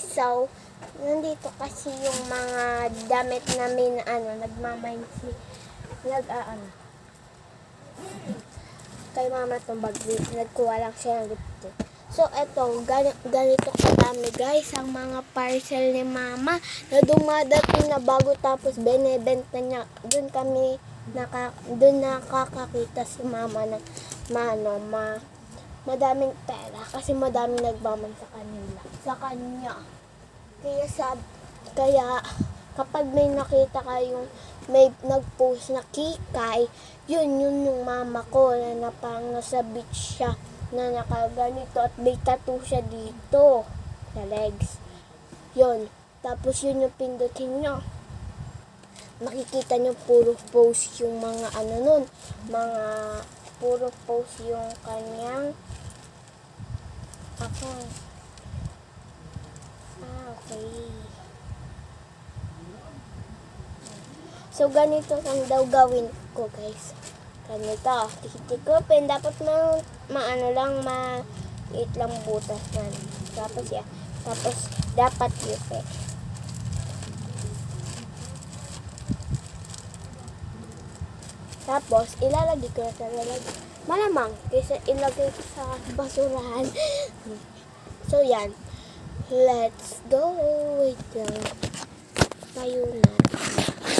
so, nandito kasi yung mga damit namin, ano, nagmamain si, nag, ah, ano, kay mama itong bag, nagkuha lang siya ng gift. So, eto, gani- ganito kadami guys, ang mga parcel ni mama na dumadating na bago tapos benebenta niya. Doon kami, naka, doon nakakakita si mama ng, mano, ma, madaming pera kasi madaming nagmaman sa kanila, sa kanya. Kaya sab, kaya kapag may nakita kayong may nag-post na kikay, yun yun yung mama ko na napang nasa beach siya na nakaganito at may tattoo siya dito sa legs. Yun. Tapos yun yung pindutin nyo. Makikita nyo puro post yung mga ano nun. Mga puro post yung kanyang ako. Ah, okay. So, ganito lang daw gawin ko, guys. Ganito. Tikitikopin. Dapat ma, maano lang, ma, it lang butas yan. Tapos, yan. Tapos, dapat yupe. Tapos, ilalagay ko na sa lalagay. Malamang, kaysa ilagay ko sa basurahan. so, yan. Let's go. Wait lang. Tayo na.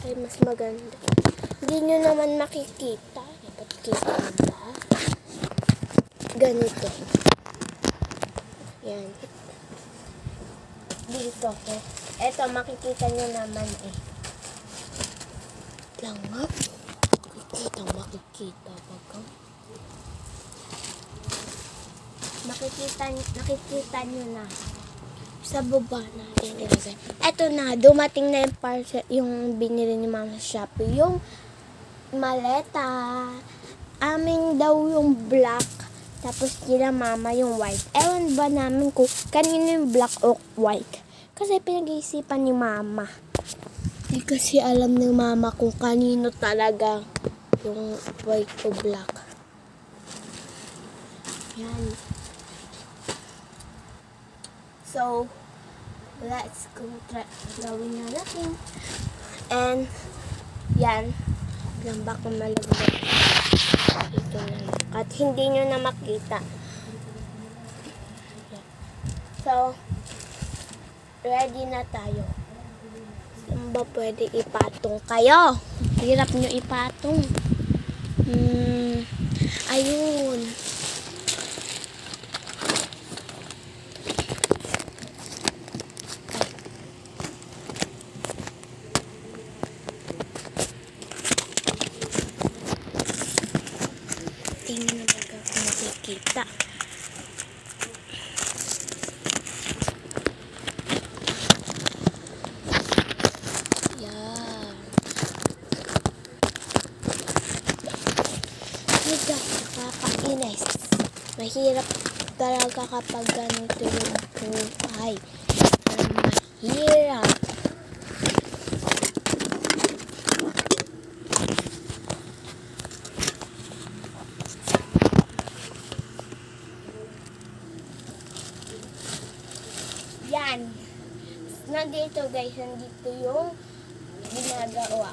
Ay, mas maganda. Hindi nyo naman makikita. Dapat kita ba? Ganito. Yan. Dito ko. Eto, makikita nyo naman eh. Lang nga. Makikita, makikita. Baga. Makikita, nakikita nyo na sa baba natin ilagay. Eto na, dumating na yung parcel, yung binili ni Mama Shopee. Yung maleta. Amin daw yung black. Tapos kila Mama yung white. Ewan ba namin kung kanino yung black o white. Kasi pinag-iisipan ni Mama. Hindi kasi alam ni Mama kung kanino talaga yung white o black. Yan. So, let's go try gawin na natin. And, yan. Lamba ko malaglag. Ito na lang. At hindi nyo na makita. So, ready na tayo. Saan ba pwede ipatong kayo? Hirap nyo ipatong. Hmm, ayun. Tingnan na baga kung makikita. Yan. Higa, nakakainis. Mahirap talaga kapag ganito yung buhay. Ang mahirap. Yan. Nandito guys, nandito yung ginagawa.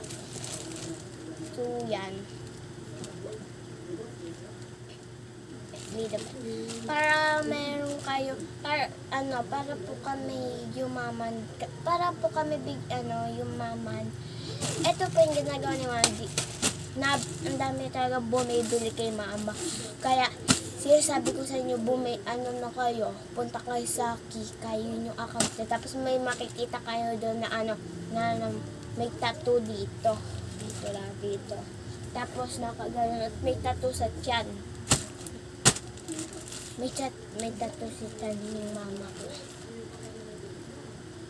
So, yan. Para kayo, para, ano, para po kami yumaman, para po kami big, ano, yumaman. Ito po yung ginagawa ni Mama. Di- Na, ang dami talaga bumibili kay Mama. Kaya, Sir, sabi ko sa inyo, bumi, ano na kayo, punta kayo sa Kikay, yun yung account niya. Tapos may makikita kayo doon na ano, na, na may tattoo dito. Dito lang, dito. Tapos nakaganon at may tattoo sa tiyan. May chat, may tattoo si tiyan ng mama ko.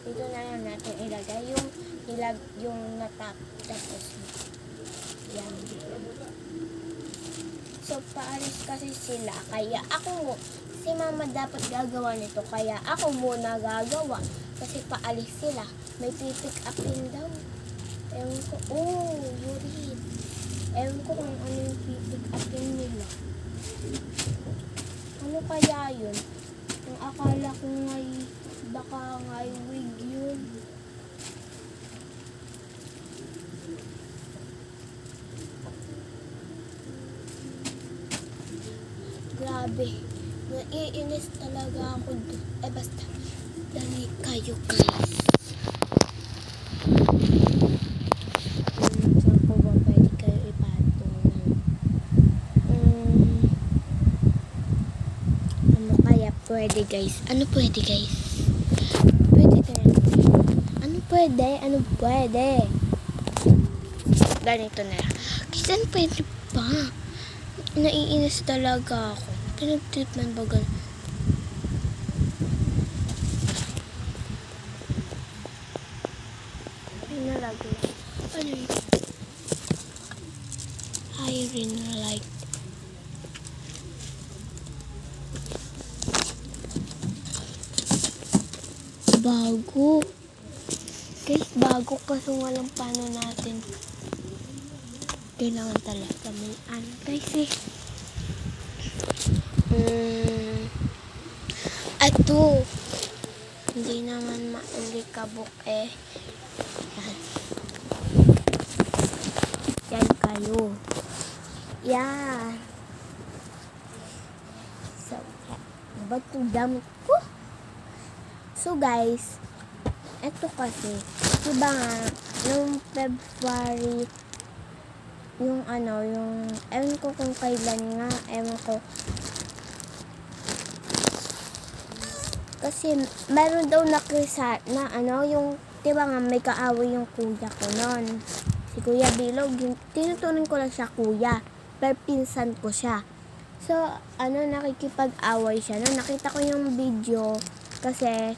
Dito na lang natin ilagay yung, ilag, yung natap. Tapos, yan. So, paalis kasi sila. Kaya ako, si mama dapat gagawa nito. Kaya ako muna gagawa. Kasi paalis sila. May pipick upin daw. Ewan ko, oh, yuri. Ewan ko kung ano yung pipick upin nila. Ano kaya yun? Ang akala ko ngay Baka nga yung wig yun. Grabe. Naiinis talaga ako. Eh basta, dali kayo guys. Hmm, saan ko ba pwede kayo ipatungan? Hmm, ano kaya pwede guys? Ano pwede guys? Pwede kaya? Ano pwede? Ano pwede? Ganito na lang. Kasi ano pwede pa? Naiinis talaga ako. Pinag-treatment ba gan? Ay, nalagay. Ano yun? I really like Bago. Guys, bago kaso walang paano natin. Kailangan talaga may ano guys eh. Mm, ato. Hindi naman maalikabok eh. Yan. Yan kayo. Yan. So, ba't yung damit ko? So guys, eto kasi, diba nga, nung February, yung ano, yung, ewan ko kung kailan nga, ewan ko. Kasi, meron daw nakrisa na ano, yung, diba nga, may kaaway yung kuya ko noon. Si Kuya Bilog, yung, tinutunan ko lang siya kuya, pero pinsan ko siya. So, ano, nakikipag-away siya. No, nakita ko yung video kasi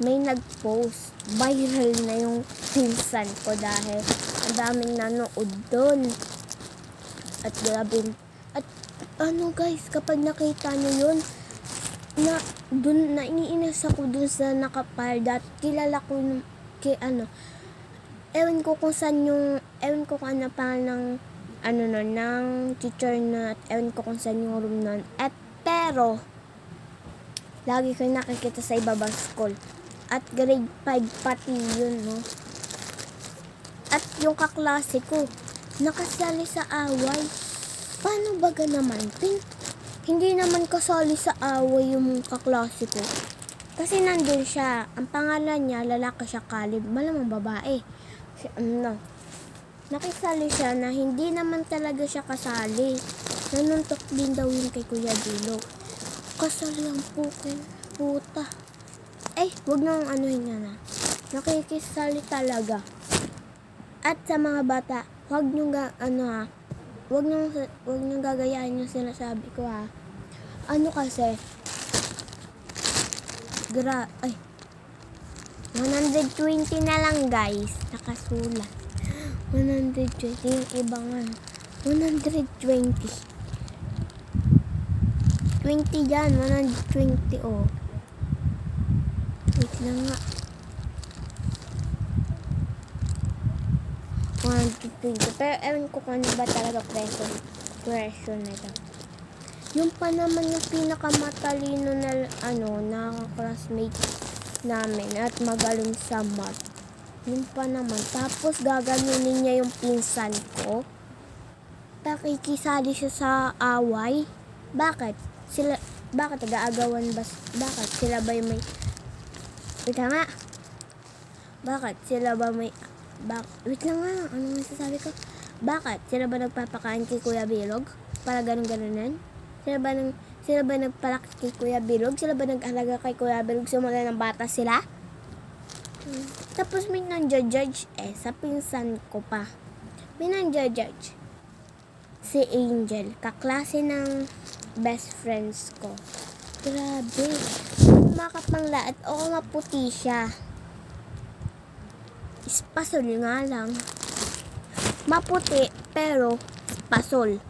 may nag-post. Viral na yung pinsan ko dahil ang daming nanood doon. At grabe. At ano guys, kapag nakita nyo yun, na dun na iniinis ako dun sa nakapile that kilala ko nung- kay ano ewan ko kung saan yung ewan ko kung ano pa ng ano nun, ng teacher na at ewan ko kung saan yung room nun. At pero, lagi ko nakikita sa ibabang school. At grade 5 pati yun, no? At yung kaklase ko, nakasali sa away. Paano baga naman? Pin hindi naman kasali sa away yung kaklase ko. Kasi nandun siya. Ang pangalan niya, lalaki siya kalib. Malamang babae. Si, ano, nakisali siya na hindi naman talaga siya kasali. Nanuntok din daw yun kay Kuya Dilo. Kasali ang pukin. Puta. Eh, wag nang anuhin niya na. Nakikisali talaga. At sa mga bata, wag nyo ga, ano ha, wag nyo, wag nyo gagayahin yung sinasabi ko ha. Ano kasi, gra, ay, 120 na lang guys, nakasulat. 120, yung iba nga, 120. 20 yan, 120 oh. Lang nga. 120. Pero ewan ko kung ano ba talaga presyo, presyo na ito. Yung pa naman yung pinakamatalino na ano, na classmate namin at magaling sa math. Yun pa naman. Tapos gaganunin niya yung pinsan ko. Pakikisali siya sa away. Bakit? Sila, bakit nag-aagawan ba? Bakit? Sila ba yung may... Wait nga. Bakit? Sila ba may... Bak Wait lang nga. Ano nga sasabi ko? Bakit? Sila ba nagpapakain kay Kuya Bilog? Para ganun-ganunan? Sila ba nang... Sila ba nagpalaki kay Kuya Bilog? Sila ba nag-alaga kay Kuya Bilog? Sumula ng bata sila? Hmm. Tapos may nang-judge eh, sa pinsan ko pa. May nang-judge. Si Angel, kaklase ng best friends ko. Grabe. Makapangla at oo maputi siya. Ispasol nga lang. Maputi pero ispasol.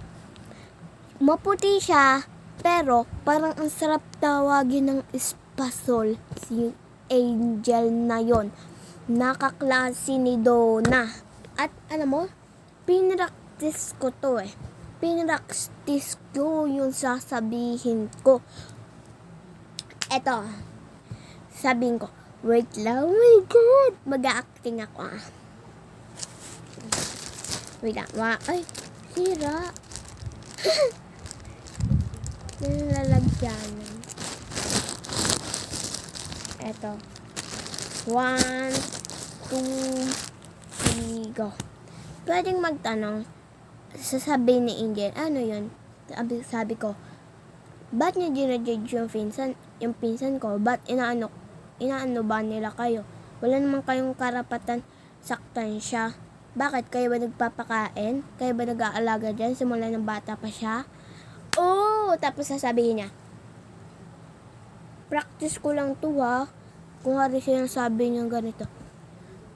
Maputi siya pero parang ang sarap tawagin ng ispasol si Angel na yon. Nakaklase ni Donna. At alam mo, pinractice ko to eh. Pinractice ko yung sasabihin ko. Eto, sabihin ko, Wait lang. Oh my God. Mag-acting ako ah. Wait lang. Wa Ay, sira. Nilalagyan. Eto. One, two, three, go. Pwedeng magtanong, sasabihin ni Angel, ano yun? Sabi, sabi ko, ba't niya ginajudge yung pinsan, yung pinsan ko? Ba't inaano, inaano ba nila kayo? Wala naman kayong karapatan saktan siya. Bakit? Kayo ba nagpapakain? Kayo ba nag-aalaga dyan? Simula ng bata pa siya? Oh! Tapos sasabihin niya, practice ko lang to ha. Kung hari siya sabi niya ganito.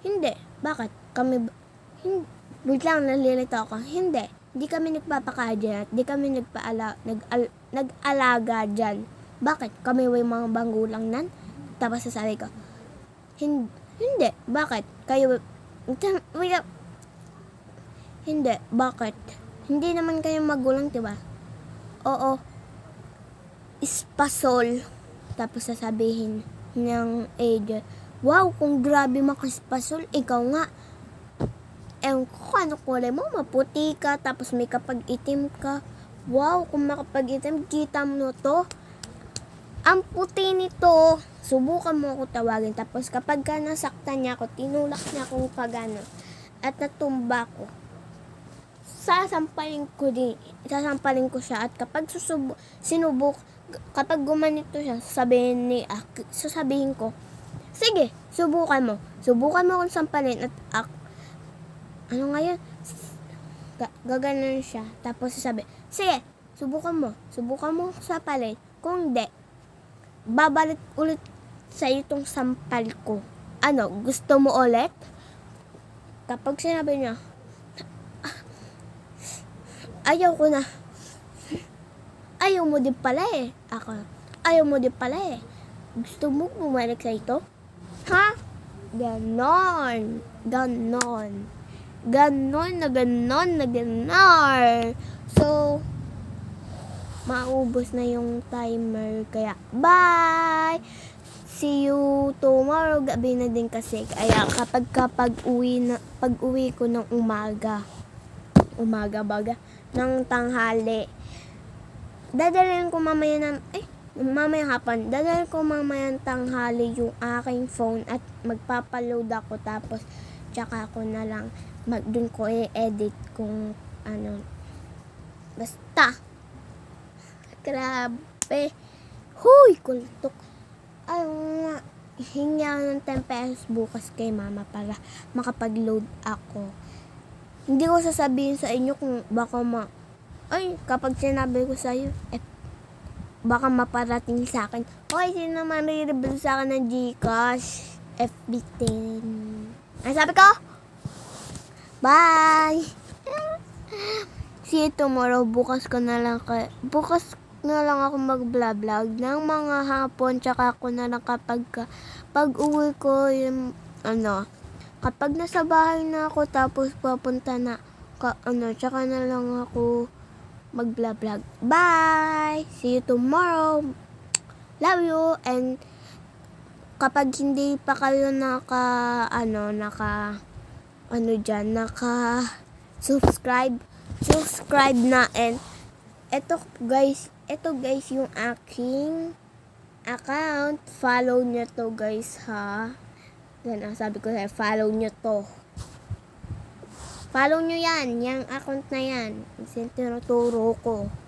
Hindi. Bakit? Kami, hindi. Wait lang, nalilito ako. Hindi. Hindi kami nagpapakain dyan at di kami nagpaala, nag, al, nag-alaga dyan. Bakit? Kami may mga banggulang nan? Tapos sasabi ko, hindi. Hindi. Bakit? Kayo, wait lang. Hindi. Bakit? Hindi naman kayo magulang, diba? Oo. Ispasol. Tapos sasabihin ng Angel, Wow, kung grabe makaspasol, ikaw nga. Ewan ko kung ano kulay mo, maputi ka, tapos may kapag itim ka. Wow, kung makapag itim, kita mo to. Ang puti nito, subukan mo ako tawagin. Tapos kapag ka nasaktan niya ako, tinulak niya akong pagano. At natumba ko. Sasampalin ko din, sasampalin ko siya. At kapag susubo, sinubok, kapag gumanito siya, sasabihin ni, ah, sasabihin ko, sige, subukan mo. Subukan mo akong sampalin at ak, ano ngayon? Ga- gaganon siya. Tapos sasabi, sige, subukan mo. Subukan mo sa palin. Kung hindi, babalik ulit sa itong sampal ko. Ano, gusto mo ulit? Kapag sinabi niya, "Ah, ayaw ko na. Ayaw mo din pala eh. Ako, ayaw mo din pala eh. Gusto mo bumalik sa ito? Ha? Ganon. Ganon. Ganon na ganon na ganon. So, maubos na yung timer. Kaya, bye! See you tomorrow. Gabi na din kasi. Kaya kapag kapag uwi na, pag uwi ko ng umaga, umaga baga, ng tanghali, dadalhin ko mamaya ng, eh, mamaya hapon, dadalhin ko mamaya ng tanghali yung aking phone at magpapaload ako tapos tsaka ko na lang mag, dun ko i-edit kung ano, basta, grabe, huy, kultok, ay nga, hingi ako ng 10 pesos bukas kay mama para makapag-load ako. Hindi ko sasabihin sa inyo kung baka ma... Ay, kapag sinabi ko sa iyo, eh, baka maparating sa akin. Hoy, sino naman re-reveal sa akin ng Gcash? FB10. Ano sabi ko? Bye! See you tomorrow. Bukas ko na lang kay... Bukas na lang ako mag-vlog ng mga hapon. Tsaka ako na lang kapag ka, pag uwi ko yung ano, kapag nasa bahay na ako tapos papunta na ka, ano, tsaka na lang ako mag-vlog. Bye! See you tomorrow. Love you and kapag hindi pa kayo naka ano naka ano diyan naka subscribe subscribe na. And eto guys eto guys yung aking account. Follow nyo to guys ha? Yan ang sabi ko sa'yo follow nyo to. Follow nyo yan yung account na yan. Yung tinuturo ko